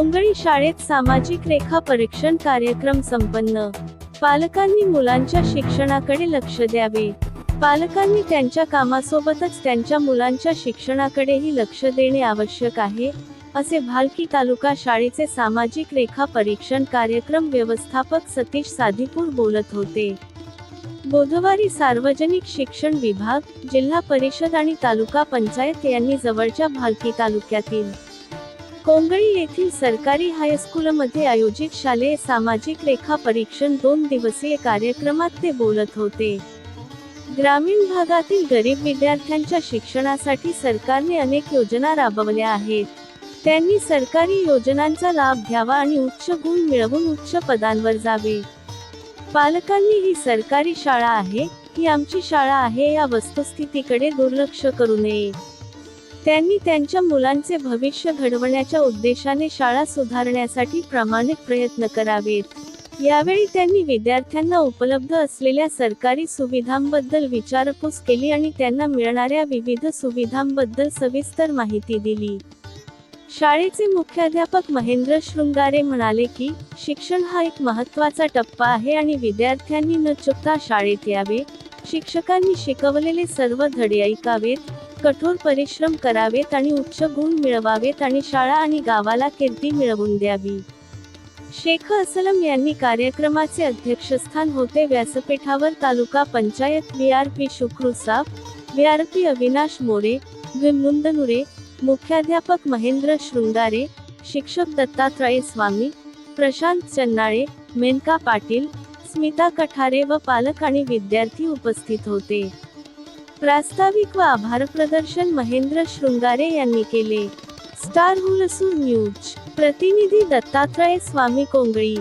कोंगळी शाळेत सामाजिक रेखा परीक्षण कार्यक्रम संपन्न. पालकांनी मुलांच्या शिक्षणाकडे लक्ष द्यावे. पालकांनी त्यांच्या कामासोबतच त्यांच्या मुलांच्या शिक्षणाकडेही लक्ष देणे आवश्यक आहे असे भालकी तालुका शाळेचे सामाजिक रेखा परीक्षण कार्यक्रम व्यवस्थापक सतीश साधीपूर बोलत होते. बुधवारी सार्वजनिक शिक्षण विभाग जिल्हा परिषद आणि तालुका पंचायत यांनी जवळच्या भालकी तालुक्यातील कोंगळी येथील सरकारी हायस्कूलमध्ये आयोजित शालेय सामाजिक लेखा परीक्षण दोन दिवसीय कार्यक्रमात ते बोलत होते. ग्रामीण भागातील गरीब विद्यार्थ्यांच्या शिक्षणासाठी सरकारने अनेक योजना राबवल्या आहेत. त्यांनी सरकारी योजनांचा लाभ घ्यावा आणि उच्च गुण मिळवून उच्च पदांवर जावे. पालकांनी ही सरकारी शाळा आहे ही आमची शाळा आहे या वस्तुस्थितीकडे दुर्लक्ष करू नये. त्यांनी त्यांच्या मुलांचे भविष्य घडवण्याच्या उद्देशाने शाळा सुधारण्यासाठी प्रामाणिक प्रयत्न करावेत. यावेळी त्यांनी विद्यार्थ्यांना उपलब्ध असलेल्या सरकारी सुविधांबद्दल विचारपूस केली आणि त्यांना मिळणाऱ्या विविध सुविधांबद्दल सविस्तर माहिती दिली. शाळेचे मुख्याध्यापक महेंद्र शृंगारे म्हणाले की शिक्षण हा एक महत्त्वाचा टप्पा आहे आणि विद्यार्थ्यांनी न चुकता शाळेत यावे शिक्षकांनी शिकवलेले सर्व धडे ऐकावेत कठोर परिश्रम करावेत आणि उच्च गुण मिळवावेत आणि शाळा आणि गावाला कीर्ती मिळवून द्यावी. शेख असलम यांनी कार्यक्रमाचे अध्यक्षस्थान होते व्यासपीठावर taluka panchayat V R P Shukru साफ V R P Avinash More विमुंदनुरे मुख्याध्यापक महेंद्र शृंगारे शिक्षक दत्तात्रय स्वामी प्रशांत चन्नाळे मेनका पाटील स्मिता कठारे व पालक आणि विद्यार्थी उपस्थित होते. प्रास्ताविक व आभार प्रदर्शन महेंद्र शृंगारे यांनी केले. Star Hulsoor news. प्रतिनिधी दत्तात्रय स्वामी कोंगळी.